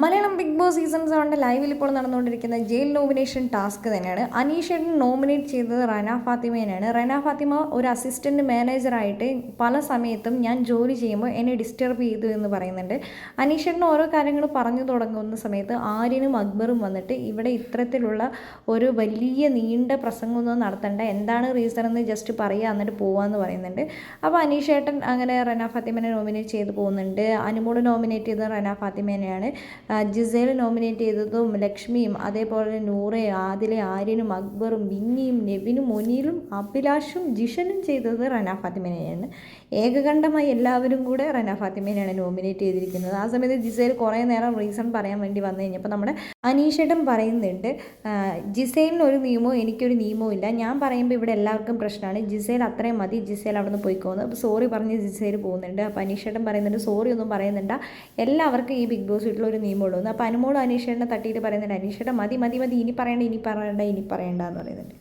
Malayalam Bigg Boss season സെവന്റെ ലൈവിൽ ഇപ്പോൾ നടന്നുകൊണ്ടിരിക്കുന്ന ജയിൽ നോമിനേഷൻ ടാസ്ക് തന്നെയാണ്. അനീഷേട്ടൻ നോമിനേറ്റ് ചെയ്തത് റന ഫാത്തിമേനെയാണ് റന ഫാത്തിമ ഒരു അസിസ്റ്റന്റ് മാനേജറായിട്ട് പല സമയത്തും ഞാൻ ജോലി ചെയ്യുമ്പോൾ എന്നെ ഡിസ്റ്റർബ് ചെയ്തു എന്ന് പറയുന്നുണ്ട്. അനീഷേട്ടൻ ഓരോ കാര്യങ്ങൾ പറഞ്ഞു തുടങ്ങുന്ന സമയത്ത് ആര്യനും അക്ബറും വന്നിട്ട് ഇവിടെ ഇത്തരത്തിലുള്ള ഒരു വലിയ നീണ്ട പ്രസംഗമൊന്നും നടത്തേണ്ട എന്താണ് റീസൺ എന്ന് ജസ്റ്റ് പറയുക എന്നിട്ട് പോവാന്ന് പറയുന്നുണ്ട്. അപ്പോൾ അനീഷേട്ടൻ അങ്ങനെ റന ഫാത്തിമനെ നോമിനേറ്റ് ചെയ്ത് പോകുന്നുണ്ട്. അനുമോട് നോമിനേറ്റ് ചെയ്തത് റന ഫാത്തിമേനെയാണ്. ജിസേൽ നോമിനേറ്റ് ചെയ്തതും ലക്ഷ്മിയും അതേപോലെ നൂറെ ആദിലെ ആര്യനും അക്ബറും ബിന്നിയും നെവിനും ഒനീലും അഭിലാഷും ജിഷനും ചെയ്തത് റന ഫാത്തിമേനെയാണ്. ഏകകണ്ഠമായി എല്ലാവരും കൂടെ റന ഫാത്തിമേനെയാണ് നോമിനേറ്റ് ചെയ്തിരിക്കുന്നത്. ആ സമയത്ത് ജിസേൽ കുറേ നേരം റീസൺ പറയാൻ വേണ്ടി വന്നു കഴിഞ്ഞപ്പോൾ നമ്മുടെ അനീഷേട്ടൻ പറയുന്നുണ്ട് ജിസേലിന് ഒരു നിയമവും എനിക്കൊരു നിയമവും ഇല്ല. ഞാൻ പറയുമ്പോൾ ഇവിടെ എല്ലാവർക്കും പ്രശ്നമാണ്. ജിസേൽ അത്രയും മതി. ജിസേൽ അവിടെ നിന്ന് പോയിക്കോന്ന്. അപ്പോൾ സോറി പറഞ്ഞ് ജിസേൽ പോകുന്നുണ്ട്. അപ്പോൾ അനീഷേട്ടൻ പറയുന്നുണ്ട് സോറി ഒന്നും പറയുന്നുണ്ട്. എല്ലാവർക്കും ഈ ബിഗ് ബോസ് വീട്ടിൽ ഒരു നിയമമുള്ളൂ എന്ന് അപ്പോൾ അനുമോളും അനീഷേട്ടനെ തട്ടിയിട്ട് പറയുന്നുണ്ട് അനീഷേട്ടൻ മതി മതി മതി ഇനി പറയണ്ട ഇനി പറയണ്ട ഇനി പറയണ്ട എന്ന് പറയുന്നുണ്ട്.